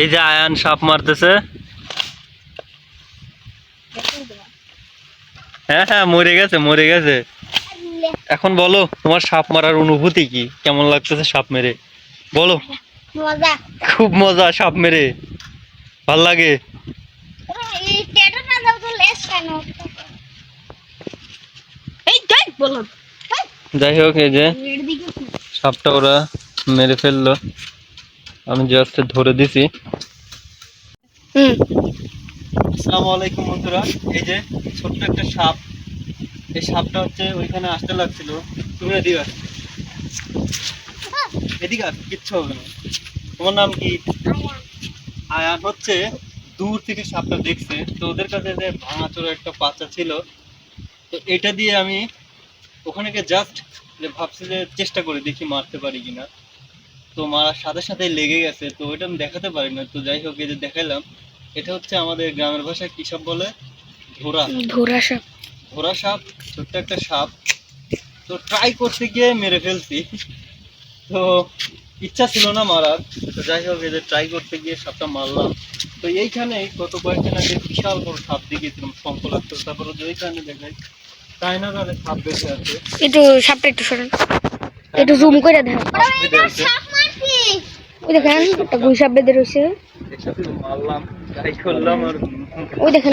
এই যে আয়ান সাপ মারতেছে। হ্যাঁ হ্যাঁ মরে গেছে মরে গেছে। এখন বলো তোমার সাপ মারার অনুভূতি কি? কেমন লাগতেছে সাপ মেরে? বলো। মজা। খুব মজা সাপ মেরে। ভালো লাগে? যাই হোক এই যে সাপটা ওরা মেরে ফেলল। আমি জাস্ট ধরে দিছি। হুম। আসসালামু আলাইকুম বন্ধুরা এই যে ছোট্ট একটা সাপ। এই সাপটা হচ্ছে ওইখানে আসতে লাগছিল। তুমি এদিকে আস। এদিকে আস কিচ্ছু হবে না। তোমার নাম কি? আয়ান হচ্ছে দূর থেকে সাপটা দেখছে। তো ওদের কাছে যে ভাঙা ভাঙাচোরা একটা বাচ্চা ছিল তো এটা দিয়ে আমি ওখানে গিয়ে জাস্ট যে ভাবছি যে চেষ্টা করে দেখি মারতে পারি কিনা। তো মারার সাথে সাথে লেগে গেছে। তো ওইটা আমি দেখাতে পারি না। তো যাই হোক এই যে দেখাইলাম এটা হচ্ছে আমাদের গ্রামের ভাষায় কি সাপ বলে? ধোরা ধরা সাপ। ধোরা সাপ ছোট্ট একটা সাপ। তো ট্রাই করতে গিয়ে মেরে ফেলছি। তো ইচ্ছা ছিল না মারার। তো যাই হোক যে ট্রাই করতে গিয়ে সাপটা মারলাম। তো এইখানে গত কয়েকদিন আগে বিশাল বড় সাপ দেখেছিলাম শঙ্খ লাগতো। তারপরে যে ওইখানে দেখাই চায়নাগারে সাপ বেঁচে আছে। একটু সাপটা একটু সরান। একটু জুম করে দেখ সাপ বেঁধে আছে। ওই দেখেন একটা গুই সাপ বেঁধে রয়েছে। দেখেন